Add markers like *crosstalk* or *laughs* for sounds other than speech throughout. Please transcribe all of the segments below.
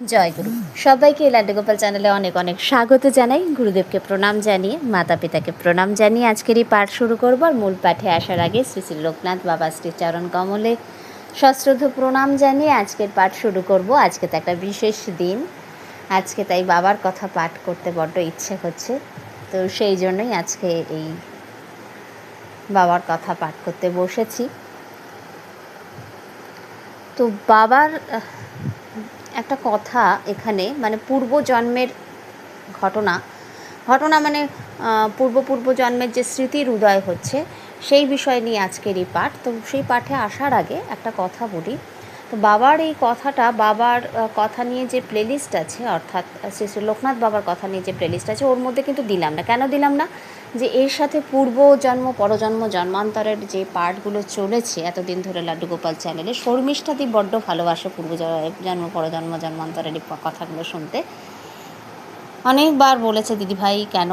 জয় গুরু সবাইকে লাড্ডু গোপাল চ্যানেলে অনেক অনেক স্বাগত জানাই। গুরুদেবকে প্রণাম জানিয়ে মাতা পিতাকে প্রণাম জানিয়ে আজকের এই পাঠ শুরু করব আর মূল পাঠে আসার আগে শ্রী শ্রী লোকনাথ বাবা শ্রী চরণ কমলে সশ্রদ্ধ প্রণাম জানিয়ে আজকের পাঠ শুরু করব। আজকে তো একটা বিশেষ দিন। আজকে তাই বাবার কথা পাঠ করতে বড্ড ইচ্ছে হচ্ছে। তো সেই জন্যই আজকে এই বাবার কথা পাঠ করতে বসেছি। তো বাবার একটা কথা এখানে মানে পূর্বজন্মের ঘটনা। ঘটনা মানে পূর্ব পূর্ব জন্মের যে স্মৃতির উদয় হচ্ছে, সেই বিষয় নিয়ে আজকের এই পাঠ। তো সেই পাঠে আসার আগে একটা কথা বলি। তো বাবার এই কথাটা, বাবার কথা নিয়ে যে প্লেলিস্ট আছে, অর্থাৎ শ্রী শ্রী লোকনাথ বাবার কথা নিয়ে যে প্লেলিস্ট আছে, ওর মধ্যে কিন্তু দিলাম না। কেন দিলাম না? যে এর সাথে পূর্ব জন্ম, পরজন্ম, জন্মান্তরের যে পার্টগুলো চলেছে, এতদিন ধরে লাড্ডু গোপাল চ্যানেলে শর্মিষ্ঠাদি বড্ড ভালোবাসে পূর্ব জন্ম, পরজন্ম, জন্মান্তরের কথাগুলো শুনতে। অনেকবার বলেছে, দিদিভাই, কেন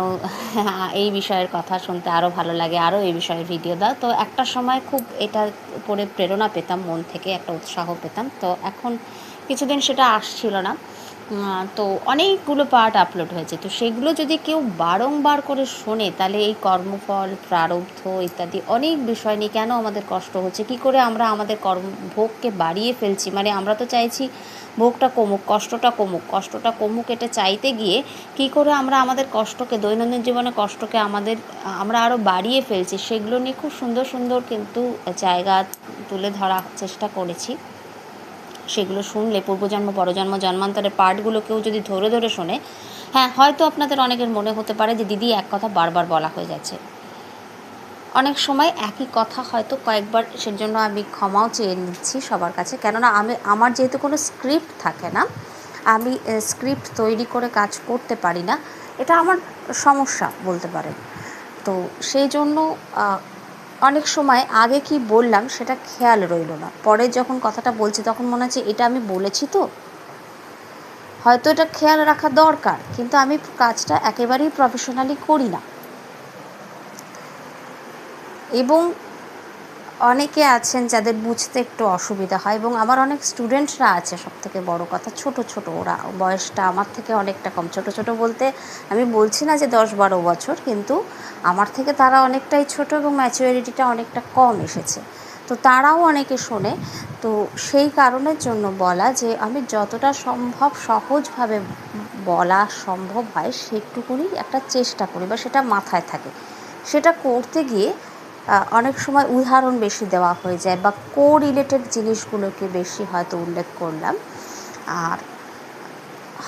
*laughs* এই বিষয়ের কথা শুনতে আরও ভালো লাগে আরও এই বিষয়ে ভিডিও দাও। তো একটা সময় খুব এটা পড়ে প্রেরণা পেতাম, মন থেকে একটা উৎসাহ পেতাম। তো এখন কিছুদিন সেটা আসছিল না। তো অনেকগুলো পার্ট আপলোড হয়েছে। তো সেগুলো যদি কেউ বারংবার করে শোনে, তাহলে এই কর্মফল, প্রারব্ধ ইত্যাদি অনেক বিষয় নিয়ে কেন আমাদের কষ্ট হচ্ছে? কি করে আমরা আমাদের কর্ম, ভোগকে বাড়িয়ে ফেলছি? মানে আমরা তো চাইছি ভোগটা কমুক, কষ্টটা কমুক কষ্টটা কমুক এটা চাইতে গিয়ে কি করে আমরা আমাদের কষ্টকে, দৈনন্দিন জীবনে কষ্টকে আমাদের, আমরা আরও বাড়িয়ে ফেলছি? সেগুলো নিয়ে খুব সুন্দর সুন্দর কিন্তু জায়গা তুলে ধরার চেষ্টা করেছি। সেগুলো শুনলে, পূর্বজন্ম, পরজন্ম, জন্মান্তরের পার্টগুলো কেউ যদি ধরে ধরে শোনে হ্যাঁ হয়তো আপনাদের অনেকের মনে হতে পারে যে, দিদি, এক কথা বারবার বলা হয়ে যাচ্ছে। অনেক সময় একই কথা হয়তো কয়েকবার সেজন্য আমি ক্ষমাও চেয়ে নিচ্ছি সবার কাছে। কেননা, আমি, আমার যেহেতু কোনো স্ক্রিপ্ট থাকে না, আমি স্ক্রিপ্ট তৈরি করে কাজ করতে পারি না, এটা আমার সমস্যা বলতে পারেন। তো সেই জন্য অনেক সময় আগে কি বললাম সেটা খেয়াল রইল না। পরে যখন কথাটা বলছি তখন মনে হচ্ছে এটা আমি বলেছি তো। হয়তো এটা খেয়াল রাখা দরকার, কিন্তু আমি কাজটা একেবারেই প্রফেশনালি করি না। এবং অনেকে আছেন যাদের বুঝতে একটু অসুবিধা হয় এবং আমার অনেক স্টুডেন্টরা আছে সব থেকে বড় কথা ছোট ছোট। ওরা বয়সটা আমার থেকে অনেকটা কম। ছোট ছোট বলতে আমি বলছি না যে দশ, বারো বছর, কিন্তু আমার থেকে তারা অনেকটাই ছোট এবং ম্যাচুরিটিটা অনেকটা কম এসেছে। তো তারাও অনেকে শোনে। তো সেই কারণের জন্য বলা যে আমি যতটা সম্ভব সহজভাবে বলা সম্ভব হয়, সেটুকুনি একটা চেষ্টা করি বা সেটা মাথায় থাকে। সেটা করতে গিয়ে অনেক সময় উদাহরণ বেশি দেওয়া হয়ে যায় বা কো রিলেটেড জিনিসগুলোকে বেশি হয়তো উল্লেখ করলাম। আর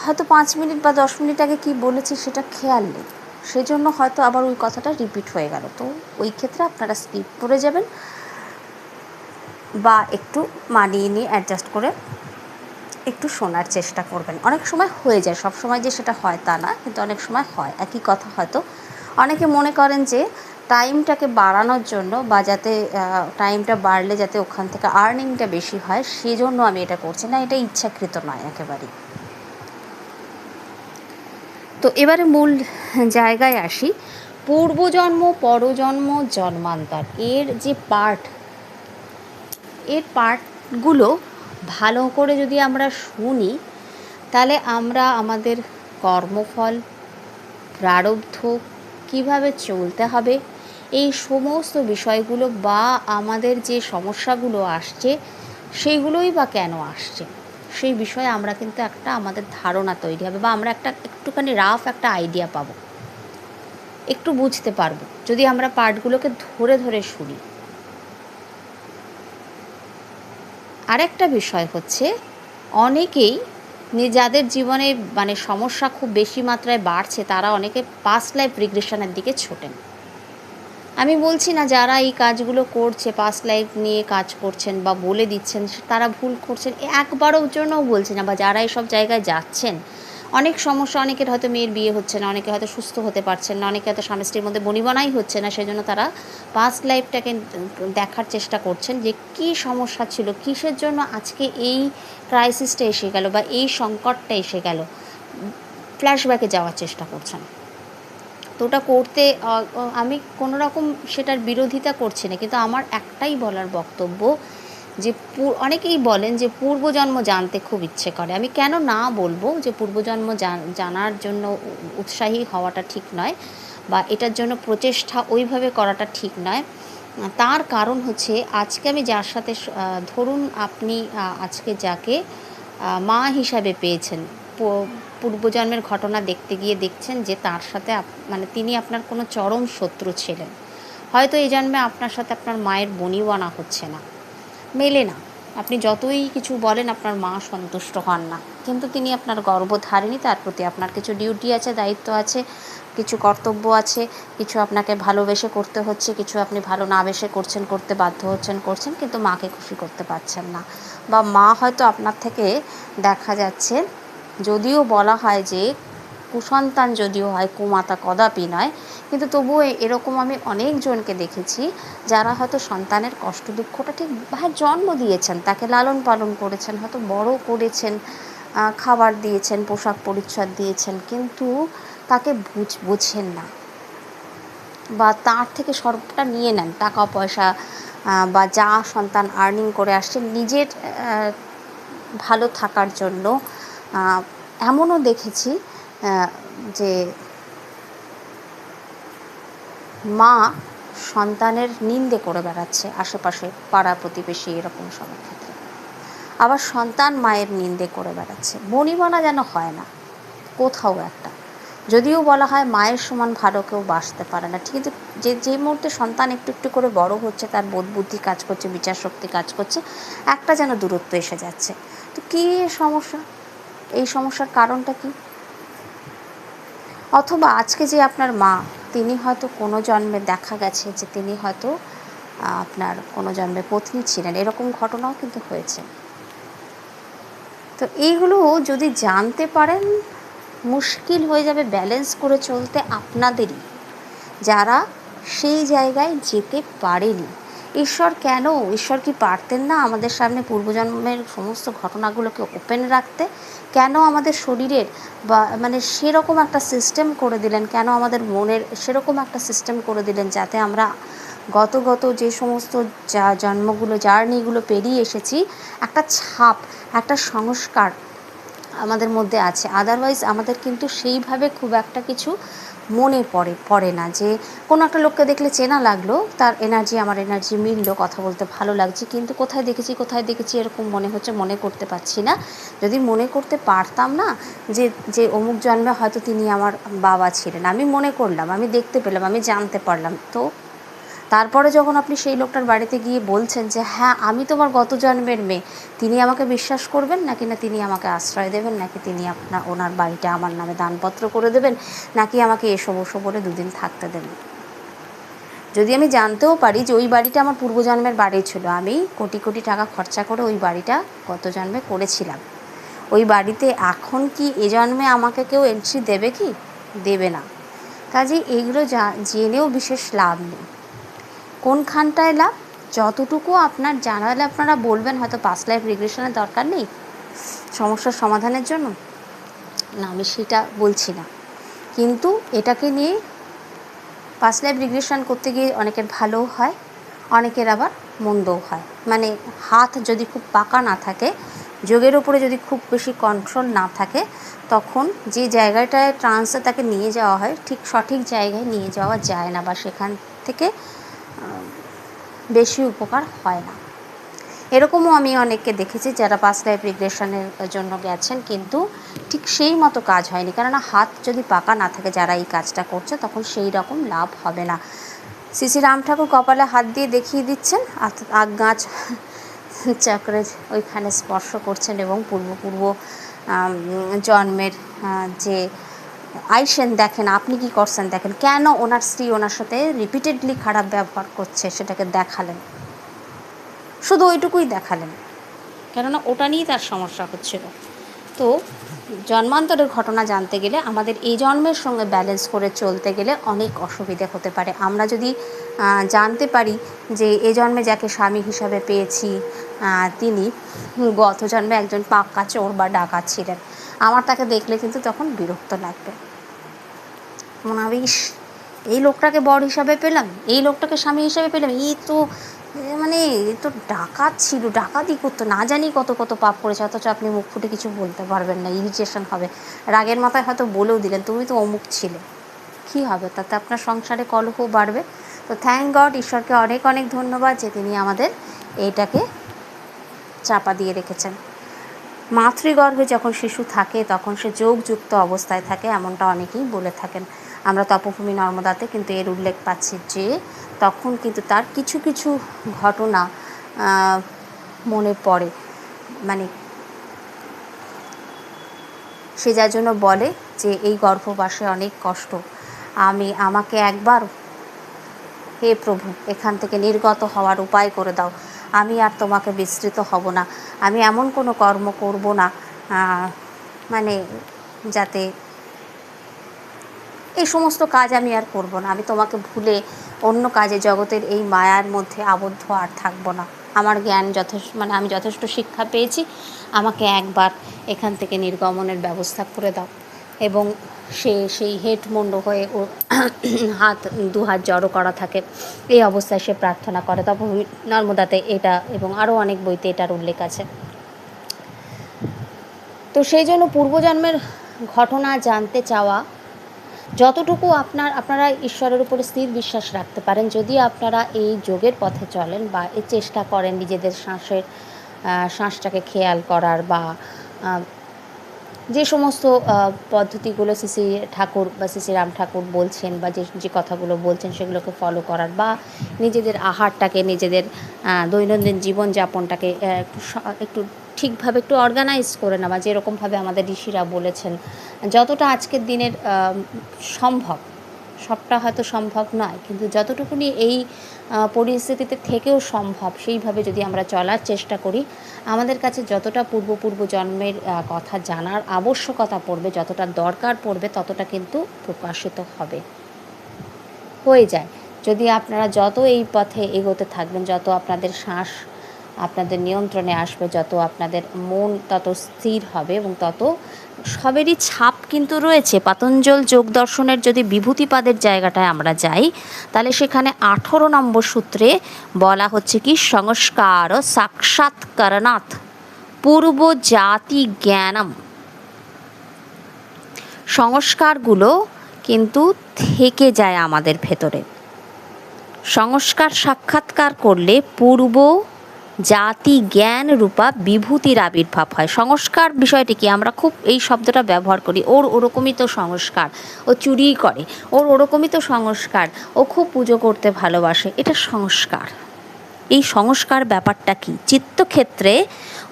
হয়তো পাঁচ মিনিট বা দশ মিনিট আগে কী বলেছি সেটা খেয়াল নেই। সেজন্য হয়তো আবার ওই কথাটা রিপিট হয়ে গেল। তো ওই ক্ষেত্রে আপনারা স্কিপ করে যাবেন বা একটু মানিয়ে নিয়ে অ্যাডজাস্ট করে একটু শোনার চেষ্টা করবেন। অনেক সময় হয়ে যায় সব সময় যে সেটা হয় তা না, কিন্তু অনেক সময় হয়। একই কথা হয়তো অনেকে মনে করেন যে টাইমটাকে বাড়ানোর জন্য বা যাতে টাইমটা বাড়লে যাতে ওখান থেকে আর্নিংটা বেশি হয়, সেজন্য আমি এটা করছি। না, এটা ইচ্ছাকৃত নয় একেবারেই। তো এবারে মূল জায়গায় আসি। পূর্বজন্ম, পরজন্ম, জন্মান্তর। এর যে পার্ট, এর পার্টগুলো ভালো করে যদি আমরা শুনি, তাহলে আমরা আমাদের কর্মফল, প্রারব্ধ, কীভাবে চলতে হবে এই সমস্ত বিষয়গুলো বা আমাদের যে সমস্যাগুলো আসছে, সেইগুলোই বা কেন আসছে? সেই বিষয়ে আমরা কিন্তু একটা আমাদের ধারণা তৈরি হবে বা আমরা একটা একটুখানি রাফ একটা আইডিয়া পাবো। একটু বুঝতে পারব। যদি আমরা পার্টগুলোকে ধরে ধরে শুনি। আরেকটা বিষয় হচ্ছে, অনেকেই যাদের জীবনে মানে সমস্যা খুব বেশি মাত্রায় বাড়ছে, তারা অনেকে পাস্ট লাইফ রিগ্রেশনের দিকে ছোটেন। আমি বলছি না যারা এই কাজগুলো করছে পাস্ট লাইফ নিয়ে কাজ করছেন বা বলে দিচ্ছেন, তারা ভুল করছেন। একবারও জন্যও বলছে না বা যারা এইসব জায়গায় যাচ্ছেন, অনেক সমস্যা, অনেকের হয়তো মেয়ের বিয়ে হচ্ছে না, অনেকে হয়তো সুস্থ হতে পারছেন না, অনেকে হয়তো স্বামী স্ত্রীর মধ্যে বনিবনাই হচ্ছে না, সেজন্য তারা পাস্ট লাইফটাকে দেখার চেষ্টা করছেন যে কী সমস্যা ছিল, কিসের জন্য আজকে এই ক্রাইসিসটা এসে গেল বা এই সংকটটা এসে গেল। ফ্ল্যাশব্যাকে যাওয়ার চেষ্টা করছেন। তো ওটা করতে আমি কোনো রকম সেটার বিরোধিতা করছি না। কিন্তু আমার একটাই বলার বক্তব্য যে অনেকেই বলেন যে পূর্বজন্ম জানতে খুব ইচ্ছে করে। আমি কেন না বলব যে পূর্বজন্ম জানার জন্য উৎসাহী হওয়াটা ঠিক নয় বা এটার জন্য প্রচেষ্টা ওইভাবে করাটা ঠিক নয়। তার কারণ হচ্ছে আজকে আমি যার সাথে ধরুন আপনি আজকে যাকে মা হিসাবে পেয়েছেন পূর্বজন্মের ঘটনা দেখতে গিয়ে দেখছেন যে তার সাথে মানে তিনি আপনার কোনো চরম শত্রু ছিলেন। হয়তো এই জন্মে আপনার সাথে আপনার মায়ের বনিবানা হচ্ছে না। মেলে না। আপনি যতই কিছু বলেন আপনার মা সন্তুষ্ট হন না। কিন্তু তিনি আপনার গর্ভধারিণী তার প্রতি আপনার কিছু ডিউটি আছে, দায়িত্ব আছে, কিছু কর্তব্য আছে, কিছু আপনাকে ভালোবেসে করতে হচ্ছে, কিছু আপনি ভালো না বেসে করছেন, করতে বাধ্য হচ্ছেন, করছেন, কিন্তু মাকে খুশি করতে পারছেন না। বা মা হয়তো আপনার থেকে দেখা যাচ্ছে যদিও বলা হয় যে কুসন্তান যদিও হয়, কুমাতা কদাপি নয়, কিন্তু তবুও এরকম আমি অনেকজনকে দেখেছি যারা হয়তো সন্তানের কষ্ট দুঃখটা ঠিক হ্যাঁ জন্ম দিয়েছেন, তাকে লালন পালন করেছেন, হয়তো বড় করেছেন খাবার দিয়েছেন, পোশাক পরিচ্ছদ দিয়েছেন, কিন্তু তাকে বুঝ বোঝেন না বা তার থেকে সবটা নিয়ে নেন, টাকা, পয়সা বা যা সন্তান আর্নিং করে আসছে, নিজের ভালো থাকার জন্য এমনও দেখেছি যে মা সন্তানের নিন্দে করে বেড়াচ্ছে আশেপাশে পাড়া প্রতিবেশী এরকম সবার ক্ষেত্রে। আবার সন্তান মায়ের নিন্দে করে বেড়াচ্ছে। বনিবনা যেন হয় না, কোথাও একটা। যদিও বলা হয় মায়ের সমান ভালো কেউ বাঁচতে পারে না। কিন্তু যে যে মুহূর্তে সন্তান একটু একটু করে বড় হচ্ছে, তার বোধ বুদ্ধি কাজ করছে বিচার শক্তি কাজ করছে, একটা যেন দূরত্ব এসে যাচ্ছে। তো কী সমস্যা? এই সমস্যার কারণটা কি? অথবা আজকে যে আপনার মা, তিনি হয়তো কোনো জন্মে দেখা গেছে যে তিনি হয়তো আপনার কোনো জন্মে পত্নী ছিলেন, এরকম ঘটনাও কিন্তু হয়েছে। তো এইগুলো যদি জানতে পারেন, মুশকিল হয়ে যাবে ব্যালেন্স করে চলতে আপনাদেরই, যারা সেই জায়গায় যেতে পারেনি। ঈশ্বর কেন? ঈশ্বর কি পারতেন না আমাদের সামনে পূর্বজন্মের সমস্ত ঘটনাগুলোকে ওপেন রাখতে? কেন আমাদের শরীরের বা মানে সেরকম একটা সিস্টেম করে দিলেন? কেন আমাদের মনের সেরকম একটা সিস্টেম করে দিলেন যাতে আমরা গত গত যে সমস্ত যা জন্মগুলো, জার্নিগুলো পেরিয়ে এসেছি, একটা ছাপ, একটা সংস্কার আমাদের মধ্যে আছে। আদারওয়াইজ আমাদের কিন্তু সেইভাবে খুব একটা কিছু মনে পড়ে পড়ে না যে কোনো একটা লোককে দেখলে চেনা লাগল, তার এনার্জি আমার এনার্জি মিললো, কথা বলতে ভালো লাগছে, কিন্তু কোথায় দেখেছি কোথায় দেখেছি এরকম মনে হচ্ছে মনে করতে পারছি না। যদি মনে করতে পারতাম না যে যে অমুক জন্মে হয়তো তিনি আমার বাবা ছিলেন, আমি মনে করলাম, আমি দেখতে পেলাম, আমি জানতে পারলাম। তো তারপরে যখন আপনি সেই লোকটার বাড়িতে গিয়ে বলছেন যে হ্যাঁ আমি তোমার গত জন্মের মেয়ে, তিনি আমাকে বিশ্বাস করবেন নাকি না তিনি আমাকে আশ্রয় দেবেন নাকি তিনি আপনার ওনার বাড়িটা আমার নামে দানপত্র করে দেবেন নাকি আমাকে এসো বসো বলে দুদিন থাকতে দেবেন? যদি আমি জানতেও পারি যে ওই বাড়িটা আমার পূর্বজন্মের বাড়ি ছিল, আমি কোটি কোটি টাকা খরচা করে ওই বাড়িটা গত জন্মে করেছিলাম। ওই বাড়িতে এখন কি এ জন্মে আমাকে কেউ এন্ট্রি দেবে কি? দেবে না। কাজে এইগুলো জেনেও বিশেষ লাভ নেই। কোনখানটায় লাভ? যতটুকু আপনার জানালে আপনারা বলবেন, হয়তো পাস লাইফ রিগ্রেশনের দরকার নেই। সমস্যার সমাধানের জন্য। না, আমি সেটা বলছি না। কিন্তু এটাকে নিয়ে পাস লাইফ রিগ্রেশন করতে গিয়ে অনেকের ভালোও হয়, অনেকের আবার মন্দও হয়। মানে হাত যদি খুব পাকা না থাকে, যোগের ওপরে যদি খুব বেশি কন্ট্রোল না থাকে, তখন যে জায়গাটায় ট্রান্সে তাকে নিয়ে যাওয়া হয়, ঠিক সঠিক জায়গায় নিয়ে যাওয়া যায় না বা সেখান থেকে বেশি উপকার হয় না। এরকমও আমি অনেককে দেখেছি যারা পাঁচ লাইফ রিগ্রেশনের জন্য গেছেন, কিন্তু ঠিক সেই মতো কাজ হয়নি। কেননা হাত যদি পাকা না থাকে যারা এই কাজটা করছে, তখন সেই রকম লাভ হবে না। শ্রী রাম ঠাকুর কপালে হাত দিয়ে দেখিয়ে দিচ্ছেন আগ গাছ চক্রে ওইখানে স্পর্শ করছেন এবং পূর্ব পূর্ব জন্মের যে আইসেন দেখেন, আপনি কি করছেন দেখেন, কেন ওনার স্ত্রী ওনার সাথে রিপিটেডলি খারাপ ব্যবহার করছে সেটাকে দেখালেন? শুধু ওইটুকুই দেখালেন। কেননা ওটা নিয়েই তার সমস্যা হচ্ছিল। তো জন্মান্তরের ঘটনা জানতে গেলে আমাদের এই জন্মের সঙ্গে ব্যালেন্স করে চলতে গেলে অনেক অসুবিধে হতে পারে। আমরা যদি জানতে পারি যে এ জন্মে যাকে স্বামী হিসাবে পেয়েছি তিনি গত জন্মে একজন পাক্কা চোর বা ডাকাত ছিলেন। আমার তাকে দেখলে কিন্তু তখন বিরক্ত লাগবে। মনে হবে, ইস, এই লোকটাকে বর হিসাবে পেলাম, এই লোকটাকে স্বামী হিসাবে পেলাম, এই তো মানে এ তো ডাকাত ছিল ডাকাতই করতো, না জানি কত কত পাপ করেছে, অথচ আপনি মুখ ফুটে কিছু বলতে পারবেন না ইরিটেশন হবে। রাগের মাথায় হয়তো বলেও দিলেন, তুমি তো অমুক ছিলে, কী হবে? তাতে আপনার সংসারে কলহ বাড়বে। তো থ্যাংক গড ঈশ্বরকে অনেক অনেক ধন্যবাদ যে তিনি আমাদের এইটাকে চাপা দিয়ে রেখেছেন। মাতৃগর্ভে যখন শিশু থাকে, তখন সে যোগযুক্ত অবস্থায় থাকে, এমনটা অনেকেই বলে থাকেন। আমরা তপভূমি নর্মদাতে কিন্তু এর উল্লেখ পাচ্ছি যে তখন কিন্তু তার কিছু কিছু ঘটনা মনে পড়ে। মানে সে যার জন্য বলে যে এই গর্ভবাসে অনেক কষ্ট। আমি, আমাকে একবার, হে প্রভু, এখান থেকে নির্গত হওয়ার উপায় করে দাও। আমি আর তোমাকে বিস্তৃত হব না। আমি এমন কোনো কর্ম করব না মানে যাতে এই সমস্ত কাজ আমি আর করব না। আমি তোমাকে ভুলে অন্য কাজে, জগতের এই মায়ার মধ্যে আবদ্ধ আর থাকব না। আমার জ্ঞান যথেষ্ট মানে আমি যথেষ্ট শিক্ষা পেয়েছি। আমাকে একবার এখান থেকে নির্গমনের ব্যবস্থা করে দাও। এবং সে, সেই হেডমুন্ড হয়ে ও *clears throat* হাত, দু হাত জড়ো করা থাকে, এই অবস্থায় সে প্রার্থনা করে। তখন নর্মদাতে এটা এবং আরও অনেক বইতে এটার উল্লেখ আছে। তো সেই জন্য পূর্বজন্মের ঘটনা জানতে চাওয়া যতটুকু আপনার, আপনারা ঈশ্বরের উপরে স্থির বিশ্বাস রাখতে পারেন, যদি আপনারা এই যোগের পথে চলেন বা এই চেষ্টা করেন নিজেদের শ্বাসের শ্বাসটাকে খেয়াল করার বা যে সমস্ত পদ্ধতিগুলো শ্রী ঠাকুর বা শ্রী রাম ঠাকুর বলছেন বা যে যে কথাগুলো বলছেন সেগুলোকে ফলো করার বা নিজেদের আহারটাকে, নিজেদের দৈনন্দিন জীবনযাপনটাকে একটু একটু ঠিকভাবে একটু অর্গানাইজ করে নেওয়া, যেরকমভাবে আমাদের ঋষিরা বলেছেন, যতটা আজকের দিনের সম্ভব, সবটা হয়তো সম্ভব নয়, কিন্তু যতটুকুনি এই পরিস্থিতিতে থেকেও সম্ভব, সেইভাবে যদি আমরা চলার চেষ্টা করি, আমাদের কাছে যতটা পূর্ব পূর্ব জন্মের কথা জানার আবশ্যকতা পড়বে, যতটা দরকার পড়বে, ততটা কিন্তু প্রকাশিত হবে। হয়ে যায়। যদি আপনারা যত এই পথে এগোতে থাকবেন, যত আপনাদের শ্বাস আপনাদের নিয়ন্ত্রণে আসবে, যত আপনাদের মন তত স্থির হবে এবং তত সবেরই ছাপ কিন্তু রয়েছে। পাতঞ্জল যোগ দর্শনের যদি বিভূতিপাদের জায়গাটায় আমরা যাই, তাহলে সেখানে আঠেরো নম্বর সূত্রে বলা হচ্ছে কি, সংস্কার সাক্ষাৎকরণাথ পূর্ব জাতি জ্ঞানম। সংস্কারগুলো কিন্তু থেকে যায় আমাদের ভেতরে। সংস্কার সাক্ষাৎকার করলে পূর্ব জাতি জ্ঞান রূপা বিভূতির আবির্ভাব হয়। সংস্কার বিষয়টি কি আমরা খুব এই শব্দটা ব্যবহার করি। ওর ওরকমই তো সংস্কার। ও চুরি করে। ওর ওরকমই তো সংস্কার। ও খুব পুজো করতে ভালোবাসে। এটা সংস্কার। এই সংস্কার ব্যাপারটা কি? চিত্তক্ষেত্রে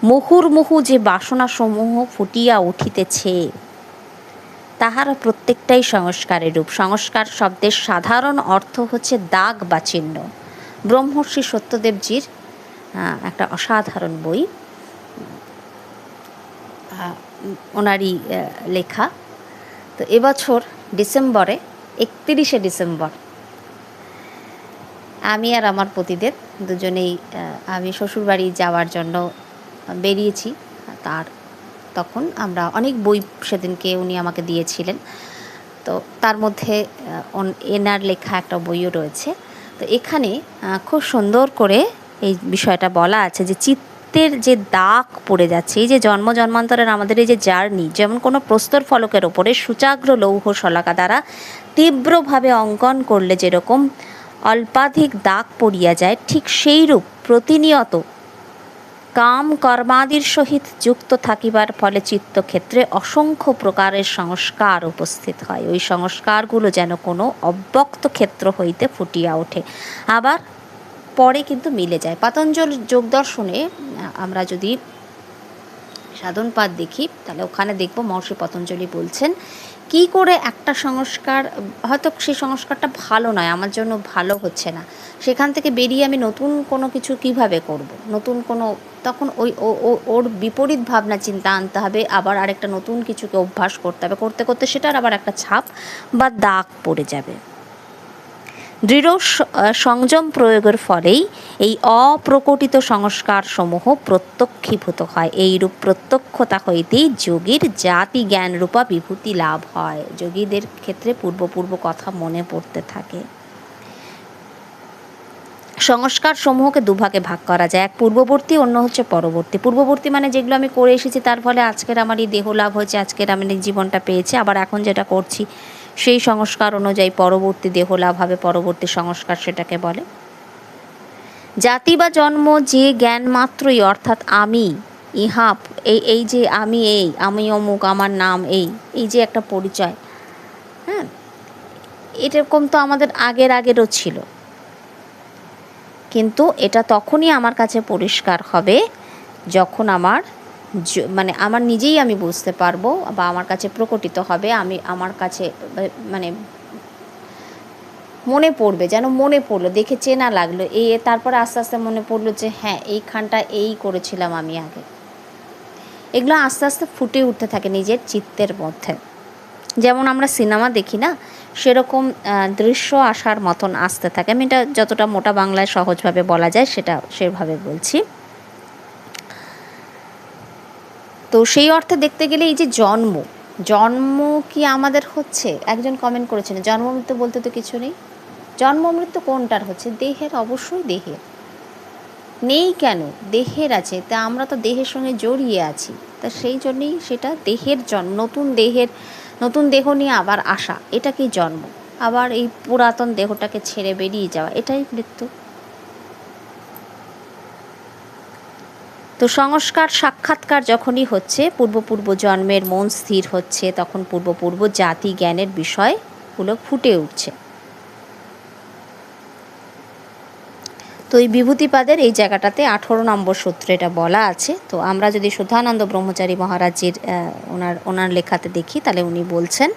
মুহুর্মুহু যে বাসনাসমূহ ফুটিয়া উঠিতেছে, তাহারা প্রত্যেকটাই সংস্কারের রূপ। সংস্কার শব্দের সাধারণ অর্থ হচ্ছে দাগ বা চিহ্ন। ব্রহ্মর্ষি সত্যদেবজির একটা অসাধারণ বই। ওনারই লেখা। তো এবছর ডিসেম্বরে, একত্রিশে ডিসেম্বর, আমি আর আমার পতিদেব দুজনেই আমি শ্বশুরবাড়ি যাওয়ার জন্য বেরিয়েছি। তার তখন আমরা অনেক বই সেদিনকে উনি আমাকে দিয়েছিলেন। তো তার মধ্যে এনার লেখা একটা বইও রয়েছে। তো এখানে খুব সুন্দর করে এই বিষয়টা বলা আছে যে চিত্তের যে দাগ পড়ে যাচ্ছে, এই যে জন্ম জন্মান্তরের আমাদের এই যে জার্নি, যেমন কোনো প্রস্তর ফলকের ওপরে সুচাগ্র লৌহ শলাকা দ্বারা তীব্রভাবে অঙ্কন করলে যেরকম অল্পাধিক দাগ পড়িয়া যায়, ঠিক সেইরূপ প্রতিনিয়ত কাম কর্মাদির সহিত যুক্ত থাকিবার ফলে চিত্তক্ষেত্রে অসংখ্য প্রকারের সংস্কার উপস্থিত হয়। ওই সংস্কারগুলো যেন কোনো অব্যক্ত ক্ষেত্র হইতে ফুটিয়া ওঠে। আবার পরে কিন্তু মিলে যায়। পাতঞ্জল যোগ দর্শনে আমরা যদি সাধনপাদ দেখি, তাহলে ওখানে দেখব মহর্ষি পতঞ্জলি বলছেন, কি করে একটা সংস্কার, হয়তো সেই সংস্কারটা ভালো নয়, আমার জন্য ভালো হচ্ছে না। সেখান থেকে বেরিয়ে আমি নতুন কোনো কিছু কীভাবে করব? নতুন কোনো তখন ওই ওর বিপরীত ভাবনা, চিন্তা আনতে হবে, আবার আরেকটা নতুন কিছুকে অভ্যাস করতে হবে। করতে করতে সেটার আবার একটা ছাপ বা দাগ পড়ে যাবে। দৃঢ় সংযম প্রয়োগের ফলেই এই অপ্রকটিত সংস্কার সমূহ প্রত্যক্ষীভূত হয়। এইরূপ প্রত্যক্ষতা হইতেই যোগীর জাতি জ্ঞান রূপা বিভূতি লাভ হয়। যোগীদের ক্ষেত্রে পূর্বপূর্ব কথা মনে পড়তে থাকে। সংস্কার সমূহকে দুভাগে ভাগ করা যায়। এক পূর্ববর্তী, অন্য হচ্ছে পরবর্তী। পূর্ববর্তী মানে যেগুলো আমি করে এসেছি, তার ফলে আজকের আমার এই দেহ লাভ হয়েছে, আজকের আমি জীবনটা পেয়েছি। আবার এখন যেটা করছি সেই সংস্কার অনুযায়ী পরবর্তী দেহ লাভ হবে পরবর্তী সংস্কার সেটাকে বলে। জাতি বা জন্ম যে জ্ঞান মাত্রই, অর্থাৎ আমি ইহা এই এই যে আমি এই, আমি অমুক, আমার নাম এই এই যে একটা পরিচয় হ্যাঁ? এরকম তো আমাদের আগের আগেরও ছিল। কিন্তু এটা তখনই আমার কাছে পরিষ্কার হবে যখন আমার মানে আমার নিজেই আমি বুঝতে পারব বা আমার কাছে প্রকটিত হবে, আমি আমার কাছে মানে মনে পড়বে, যেন মনে পড়ল, দেখে চেনা লাগল। এই তারপরে আস্তে আস্তে মনে পড়ল যে হ্যাঁ এইখানটা এই করেছিলাম আমি আগে। এগুলো আস্তে আস্তে ফুটে উঠতে থাকে নিজের চিত্তের মধ্যে। যেমন আমরা সিনেমা দেখি না, সেরকম দৃশ্য আসার মতন আসতে থাকে। আমি এটা যতটা মোটা বাংলায় সহজভাবে বলা যায়, সেটা সেভাবে বলছি। তো সেই অর্থে দেখতে গেলে এই যে জন্ম জন্ম কি আমাদের হচ্ছে? একজন কমেন্ট করেছেন, জন্ম মৃত্যু বলতে তো কিছু নেই। জন্ম মৃত্যু কোনটার হচ্ছে? দেহের, অবশ্যই দেহের। নেই কেন? দেহের আছে, তা আমরা তো দেহের সঙ্গে জড়িয়ে আছি। তা সেই জন্যেই সেটা দেহের জন্ম, নতুন দেহের, নতুন দেহ নিয়ে আবার আসা এটা কি জন্ম। আবার এই পুরাতন দেহটাকে ছেড়ে বেরিয়ে যাওয়া, এটাই মৃত্যু। তো সংস্কার সাক্ষাৎকার যখনই হচ্ছে পূর্বপূর্ব জন্মের মন স্থির হচ্ছে, তখন পূর্বপূর্ব জাতি জ্ঞানের বিষয়গুলো ফুটে উঠছে। তো এই বিভূতিপাদের এই জায়গাটাতে আঠেরো নম্বর সূত্রে এটা বলা আছে। তো আমরা যদি সুধানন্দ ব্রহ্মচারী মহারাজের ওনার ওনার লেখাতে দেখি, তাহলে উনি বলছেন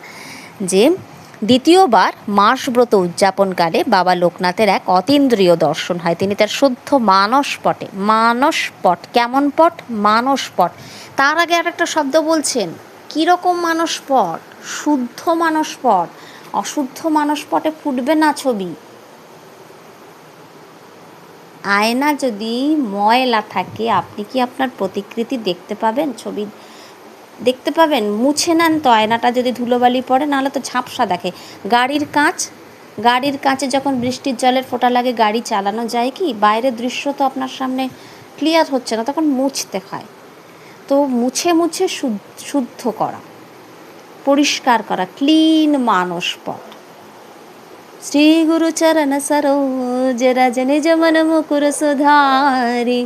যে দ্বিতীয়বার মাসব্রত উদযাপনকালে বাবা লোকনাথের এক অতীন্দ্রিয় দর্শন হয়। তিনি তার শুদ্ধ মানস পটে। মানস পট, কেমন পট? মানস পট। তার আগে আর একটা শব্দ বলছেন। কীরকম মানস পট? শুদ্ধ মানস পট। অশুদ্ধ মানস পটে ফুটবে না ছবি। আয়না যদি ময়লা থাকে, আপনি কি আপনার প্রতিকৃতি দেখতে পাবেন? ছবি দেখতে পাবেন, মুছে নেন তো আয়নাটা, যদি ধুলোবালি পড়ে, নাহলে তো ঝাপসা দেখে। গাড়ির কাঁচ, গাড়ির কাঁচে যখন বৃষ্টির জলের ফোঁটা লাগে, গাড়ি চালানো যায় কি? বাইরের দৃশ্য তো আপনার সামনে ক্লিয়ার হচ্ছে না, তখন মুছতে হয়। তো মুছে মুছে শুদ্ধ করা, পরিষ্কার করা ক্লিন মানসপট শ্রী গুরু চরণ সরোজ রাজ নিজ মন মুকুর সুধারী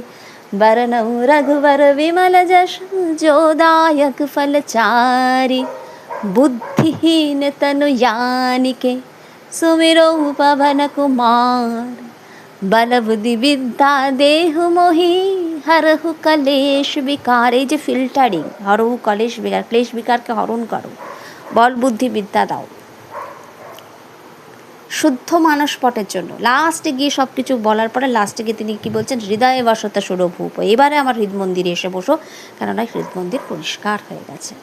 सुधारी बरनऊ रघुवर विमल जश जोदायक फलचारी बुद्धिहीन तनु यानिके सुमिरो पवन कुमार बल बुद्धि विद्या देहु मोहि हरहु कलेश বিকার এই যে ফিল্টারিং হরহু কলেশ বিকার ক্লেশ বিকারকে হরণ করো বল বুদ্ধি বিদ্যা দাও শুদ্ধ মানসপটের জন্য। লাস্টে গিয়ে সব কিছু বলার পরে লাস্টে গিয়ে তিনি কি বলছেন, হৃদয়ে বসতা সুরভূপ। এবারে আমার হৃদ মন্দিরে এসে বসো, কেননা হৃদ মন্দির পরিষ্কার হয়ে গেছে।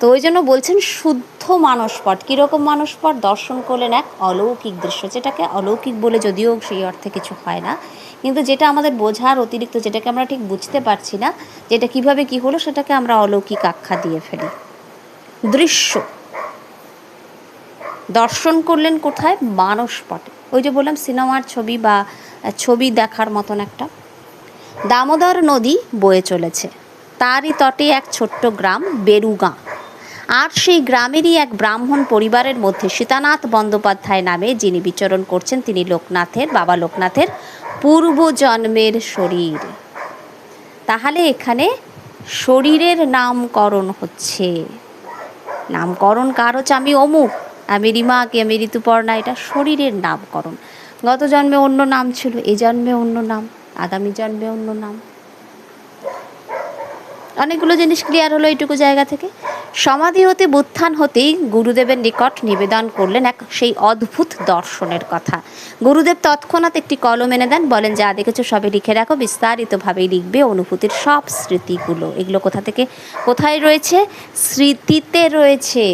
তো ওই জন্য বলছেন, শুদ্ধ মানসপট কীরকম মানসপট দর্শন করলেন এক অলৌকিক দৃশ্য, যেটাকে অলৌকিক বলে যদিও সেই অর্থে কিছু হয় না। কিন্তু যেটা আমাদের বোঝার অতিরিক্ত, যেটাকে আমরা ঠিক বুঝতে পারছি না, যেটা কীভাবে কি হলো, সেটাকে আমরা অলৌকিক আখ্যা দিয়ে ফেলি। দৃশ্য। দর্শন করলেন কোথায়? মানসপটে ওই যে বললাম, সিনেমার ছবি বা ছবি দেখার মতন একটা। দামোদর নদী বয়ে চলেছে। তারই তটে এক ছোট্ট গ্রাম, বেরুগাঁ। আর সেই গ্রামেরই এক ব্রাহ্মণ পরিবারের মধ্যে সীতানাথ বন্দ্যোপাধ্যায় নামে যিনি বিচরণ করছেন, তিনি লোকনাথের, বাবা লোকনাথের পূর্ব জন্মের শরীর। তাহলে এখানে শরীরের নামকরণ হচ্ছে। নামকরণ কার আমি অমুক। আমি রিমা কি আমি ঋতুপর্ণা এটা শরীরের নামকরণ। গত জন্মে অন্য নাম ছিল, এ জন্মে অন্য নাম, আগামী জন্মে অন্য নাম। অনেকগুলো জিনিস ক্লিয়ার হলো এইটুকু জায়গা থেকে। সমাধি হতে, বুত্থান হতেই গুরুদেবের নিকট নিবেদন করলেন এক সেই অদ্ভুত দর্শনের কথা। গুরুদেব তৎক্ষণাৎ একটি কলম এনে দেন, বলেন, যা দেখেছ সবে লিখে রাখো, বিস্তারিতভাবেই লিখবে অনুভূতির সব স্মৃতিগুলো। এগুলো কোথা থেকে? কোথায় রয়েছে? স্মৃতিতে রয়েছে।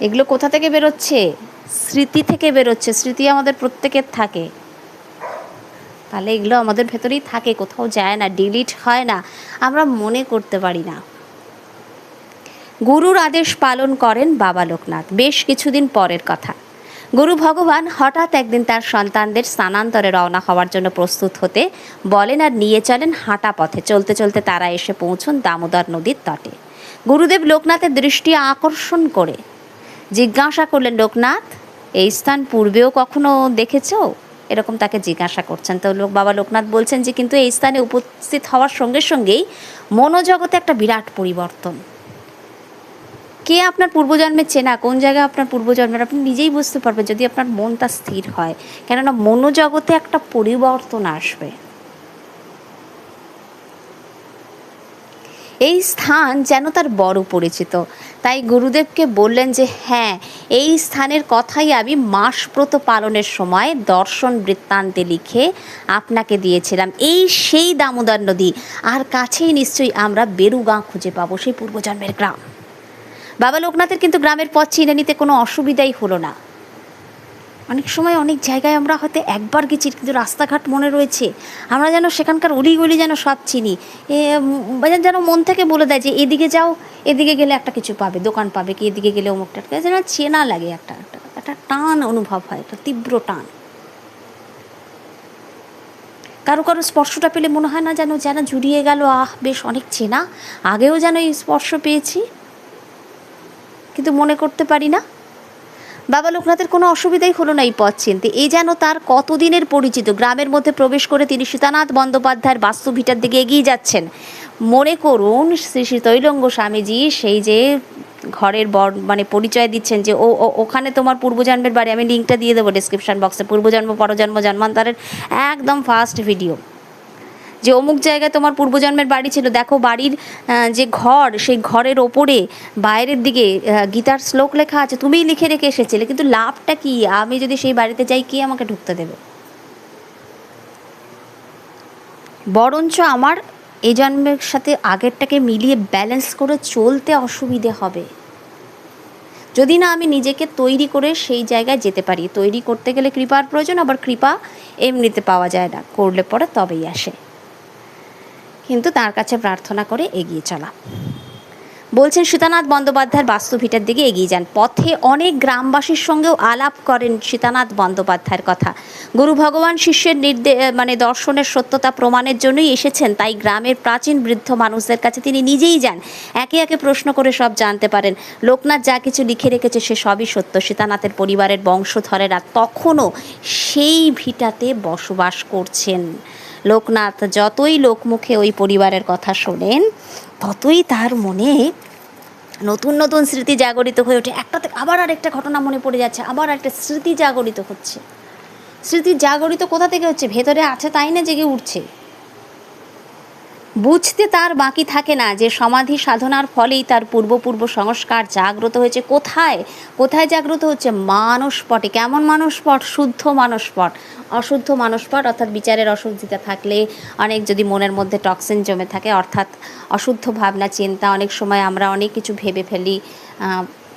এগুলো কোথা থেকে বেরোচ্ছে? স্মৃতি থেকে বেরোচ্ছে। স্মৃতি আমাদের প্রত্যেকের থাকে। তাহলে এগুলো আমাদের ভেতরেই থাকে, কোথাও যায় না ডিলিট হয় না। আমরা মনে করতে পারি না। গুরুর আদেশ পালন করেন বাবা লোকনাথ, বেশ কিছুদিন পরের কথা। গুরু ভগবান হঠাৎ একদিন তার সন্তানদের স্থানান্তরে রওনা হওয়ার জন্য প্রস্তুত হতে বলেন আর নিয়ে চলেন হাঁটা পথে। চলতে চলতে তারা এসে পৌঁছন দামোদর নদীর তটে। গুরুদেব লোকনাথের দৃষ্টি আকর্ষণ করে। জিজ্ঞাসা করলেন, লোকনাথ, এই স্থান পূর্বেও কখনো দেখেছ? এরকম তাকে জিজ্ঞাসা করছেন। তো লোক, বাবা লোকনাথ বলছেন যে, কিন্তু এই স্থানে উপস্থিত হওয়ার সঙ্গে সঙ্গেই মনোজগতে একটা বিরাট পরিবর্তন। কে আপনার পূর্বজন্মের চেনা? কোন জায়গায় আপনার পূর্বজন্মের? আপনি নিজেই বুঝতে পারবেন যদি আপনার মনটা স্থির হয়। কেননা মনোজগতে একটা পরিবর্তন আসবে। এই স্থান যেন তার বড় পরিচিত। তাই গুরুদেবকে বললেন যে হ্যাঁ এই স্থানের কথাই আমি মাসব্রত পালনের সময় দর্শন বৃত্তান্তে লিখে আপনাকে দিয়েছিলাম। এই সেই দামোদর নদী। আর কাছেই নিশ্চয়ই আমরা বেরুগাঁ খুঁজে পাবো সেই পূর্বজন্মের গ্রাম। বাবা লোকনাথের কিন্তু গ্রামের পথ চিনে নিতে কোনো অসুবিধাই হলো না। অনেক সময় অনেক জায়গায় আমরা হয়তো একবার গেছি, কিন্তু রাস্তাঘাট মনে রয়েছে। আমরা যেন সেখানকার অলিগলি যেন সব চিনি। যেন মন থেকে বলে দেয় যে, এদিকে যাও, এদিকে গেলে একটা কিছু পাবে, দোকান পাবে, কি এদিকে গেলে অমুকটা যেন চেনা লাগে একটা একটা একটা টান অনুভব হয়, একটা তীব্র টান। কারও কারও স্পর্শটা পেলে মনে হয় না যেন যেন জুড়িয়ে গেল, আহ, বেশ অনেক চেনা। আগেও যেন এই স্পর্শ পেয়েছি, কিন্তু মনে করতে পারি না। বাবা লোকনাথের কোনো অসুবিধাই হলো না এই পথ চিনতে। এই যেন তার কতদিনের পরিচিত। গ্রামের মধ্যে প্রবেশ করে তিনি সীতানাথ বন্দ্যোপাধ্যায়ের বাস্তুভিটার দিকে এগিয়ে যাচ্ছেন। মনে করুন শ্রী শ্রী তৈলঙ্গ স্বামীজি সেই যে ঘরের বর মানে পরিচয় দিচ্ছেন যে, ও- ওখানে তোমার পূর্বজন্মের বাড়ি। আমি লিঙ্কটা দিয়ে দেবো ডিসক্রিপশন বক্সে পূর্বজন্ম, পরজন্ম, জন্মান্তরের একদম ফার্স্ট ভিডিও যে অমুক জায়গায় তোমার পূর্বজন্মের বাড়ি ছিল, দেখো বাড়ির যে ঘর, সেই ঘরের ওপরে বাইরের দিকে গীতার শ্লোক লেখা আছে, তুমিই লিখে রেখে এসেছিলে, কিন্তু লাভটা কি? আমি যদি সেই বাড়িতে যাই, কে আমাকে ঢুকতে দেবে? বরঞ্চ আমার এই জন্মের সাথে আগেরটাকে মিলিয়ে ব্যালেন্স করে চলতে অসুবিধে হবে। যদি না আমি নিজেকে তৈরি করে সেই জায়গায় যেতে পারি, তৈরি করতে গেলে কৃপার প্রয়োজন, আবার কৃপা এমনিতে পাওয়া যায় না, করলে পরে তবেই আসে। কিন্তু তার কাছে প্রার্থনা করে এগিয়ে চলা। বলছেন, সীতানাথ বন্দ্যোপাধ্যায়ের বাস্তুভিটার দিকে এগিয়ে যান। পথে অনেক গ্রামবাসীর সঙ্গেও আলাপ করেন সীতানাথ বন্দ্যোপাধ্যায়ের কথা। গুরু ভগবান শিষ্যের নির্দে মানে দর্শনের সত্যতা প্রমাণের জন্যই এসেছেন, তাই গ্রামের প্রাচীন বৃদ্ধ মানুষদের কাছে তিনি নিজেই যান। একে একে প্রশ্ন করে সব জানতে পারেন। লোকনাথ যা কিছু লিখে রেখেছে সে সবই সত্য। সীতানাথের পরিবারের বংশধরেরা তখনও সেই ভিটাতে বসবাস করছেন। লোকনাথ যতই লোকমুখে ওই পরিবারের কথা শোনেন, ততই তার মনে নতুন নতুন স্মৃতি জাগরিত হয়ে ওঠে। একটা আবার আরেকটা ঘটনা মনে পড়ে যাচ্ছে, আবার একটা স্মৃতি জাগরিত হচ্ছে। স্মৃতি জাগরিত কোথা থেকে হচ্ছে? ভেতরে আছে তাই না জেগে উঠছে? বুঝতে তার বাকি থাকে না যে সমাধি সাধনার ফলেই তার পূর্বপূর্ব সংস্কার জাগ্রত হয়েছে। কোথায়? কোথায় জাগ্রত হচ্ছে? মানসপটে। কেমন মানসপট? শুদ্ধ মানসপট। অশুদ্ধ মানসপট অর্থাৎ বিচারের অশুদ্ধিতা থাকলে অনেক যদি মনের মধ্যে টক্সিন জমে থাকে, অর্থাৎ অশুদ্ধ ভাবনা, চিন্তা, অনেক সময় আমরা অনেক কিছু ভেবে ফেলি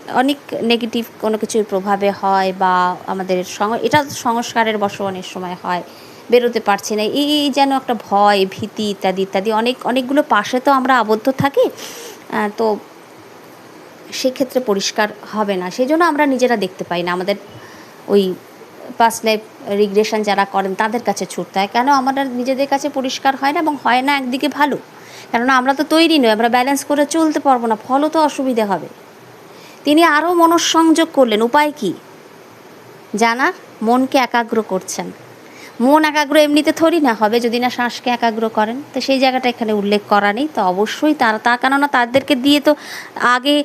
অনেক নেগেটিভ কোনো কিছুর প্রভাবে হয় বা আমাদের এটা সংস্কারের অনেক সময় হয়। বেরোতে পারছি না। এই যেন একটা ভয়, ভীতি ইত্যাদি ইত্যাদি অনেক, অনেকগুলো পাশে তো আমরা আবদ্ধ থাকি তো সেক্ষেত্রে পরিষ্কার হবে না। সেই জন্য আমরা নিজেরা দেখতে পাই না। আমাদের ওই পাস্ট লাইফ রিগ্রেশন যারা করেন, তাদের কাছে ছুটতে হয়। কেন? আমাদের নিজেদের কাছে পরিষ্কার হয় না এবং হয় না একদিকে ভালো। কেননা আমরা তো তৈরি নই, আমরা ব্যালেন্স করে চলতে পারব না, ফলও তো অসুবিধে হবে। তিনি আরও মনঃসংযোগ করলেন। উপায় কি? জানার মনকে একাগ্র করছেন। মন একাগ্র এমনিতে থরি না, হবে যদি না শ্বাসকে একাগ্র করেন। তো সেই জায়গাটা এখানে উল্লেখ করা নেই, তো অবশ্যই তারা তা কেননা তাদেরকে দিয়ে তো আগে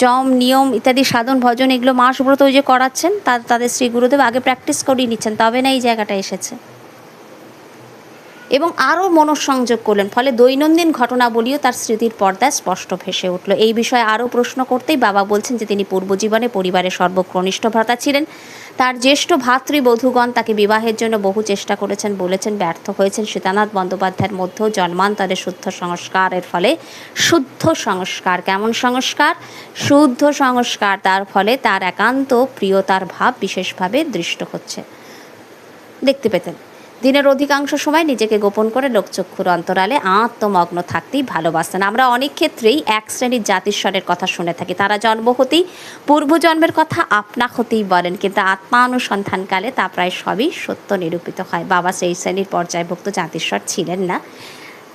জম, নিয়ম ইত্যাদি, সাধন, ভজন এগুলো মাসব্রত ওই যে করাচ্ছেন তা তাদের শ্রী গুরুদেব আগে প্র্যাকটিস করিয়ে নিচ্ছেন, তবে না এই জায়গাটা এসেছে। এবং আরও মনঃসংযোগ করলেন, ফলে দৈনন্দিন ঘটনাবলীও তার স্মৃতির পর্দায় স্পষ্ট ভেসে উঠল। এই বিষয়ে আরও প্রশ্ন করতেই বাবা বলছেন যে তিনি পূর্বজীবনে পরিবারের সর্বকনিষ্ঠ ভ্রাতা ছিলেন। তার জ্যেষ্ঠ ভাতৃবধূগণ তাকে বিবাহের জন্য বহু চেষ্টা করেছেন, বলেছেন, ব্যর্থ হয়েছেন। সীতানাথ বন্দ্যোপাধ্যায়ের মধ্যেও তাদের শুদ্ধ সংস্কারের ফলে শুদ্ধ সংস্কার। কেমন সংস্কার? শুদ্ধ সংস্কার, তার ফলে তার একান্ত প্রিয়তার ভাব বিশেষভাবে দৃষ্ট হচ্ছে। দেখতে পেতেন। দিনের অধিকাংশ সময় নিজেকে গোপন করে লোকচক্ষুর অন্তরালে আত্মমগ্ন থাকতেই ভালোবাসতেন। আমরা অনেক ক্ষেত্রেই এক শ্রেণির জাতিস্বরের কথা শুনে থাকি। তারা জন্ম হতেই পূর্বজন্মের কথা আপনা হতেই বলেন, কিন্তু আত্মানুসন্ধানকালে তা প্রায় সবই সত্য নিরূপিত হয়। বাবা সেই শ্রেণির পর্যায়ভুক্ত জাতিস্বর ছিলেন না।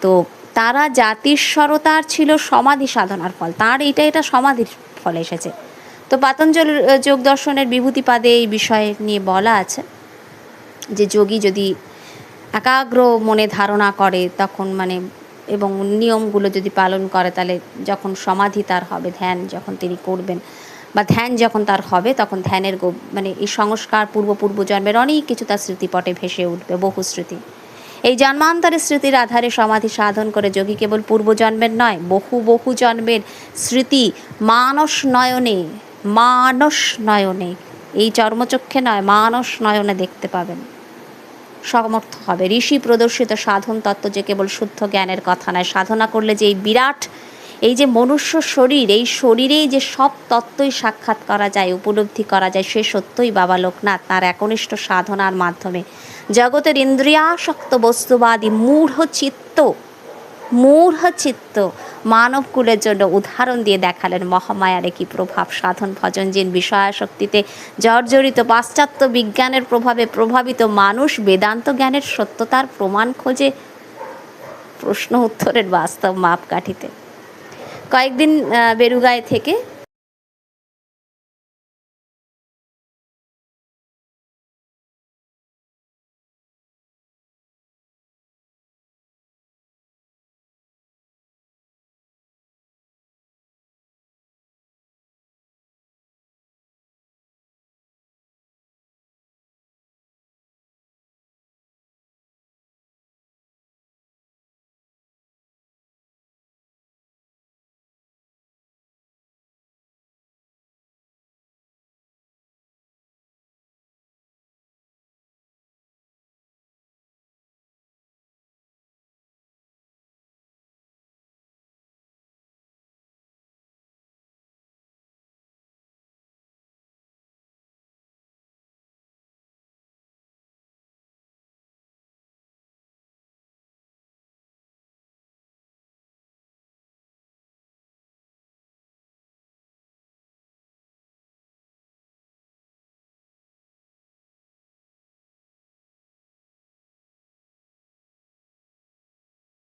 তো তারা জাতিস্বরতার ছিল সমাধি সাধনার ফল। তার এটা এটা সমাধির ফল এসেছে। তো পাতঞ্জল যোগ দর্শনের বিভূতিপাদে এই বিষয়ে নিয়ে বলা আছে যে যোগী যদি একাগ্র মনে ধারণা করে তখন মানে এবং নিয়মগুলো যদি পালন করে, তাহলে যখন সমাধি তার হবে, ধ্যান যখন তিনি করবেন বা ধ্যান যখন তার হবে, তখন ধ্যানের মানে এই সংস্কার পূর্ব পূর্ব জন্মের অনেক কিছু তার স্মৃতিপটে ভেসে উঠবে, বহু স্মৃতি। এই জন্মান্তরের স্মৃতির আধারে সমাধি সাধন করে যোগী কেবল পূর্বজন্মের নয়, বহু বহু জন্মের স্মৃতি মানস নয়নে মানস নয়নে। এই চর্মচক্ষে নয়, মানস নয়নে দেখতে পাবেন। সমর্থ হবে। ঋষি প্রদর্শিত সাধন তত্ত্ব যে কেবল শুদ্ধ জ্ঞানের কথা নয়, সাধনা করলে যে এই বিরাট, এই যে মনুষ্য শরীর, এই শরীরেই যে সব তত্ত্বই সাক্ষাৎ করা যায়, উপলব্ধি করা যায়, সে সত্যই বাবা লোকনাথ, তার একনিষ্ঠ সাধনার মাধ্যমে। জগতের ইন্দ্রিয়াসক্ত বস্তুবাদী মূঢ় চিত্ত মূঢ় চিত্ত মানবকুলের জন্য উদাহরণ দিয়ে দেখালেন মহামায়ার কি প্রভাব। সাধন ভজন জিন বিষয়াশক্তিতে জর্জরিত পাশ্চাত্য বিজ্ঞানের প্রভাবে প্রভাবিত মানুষ বেদান্ত জ্ঞানের সত্যতার প্রমাণ খোঁজে। প্রশ্ন উত্তরের বাস্তব মাপকাঠিতে। কয়েকদিন বেরুগায়ে থেকে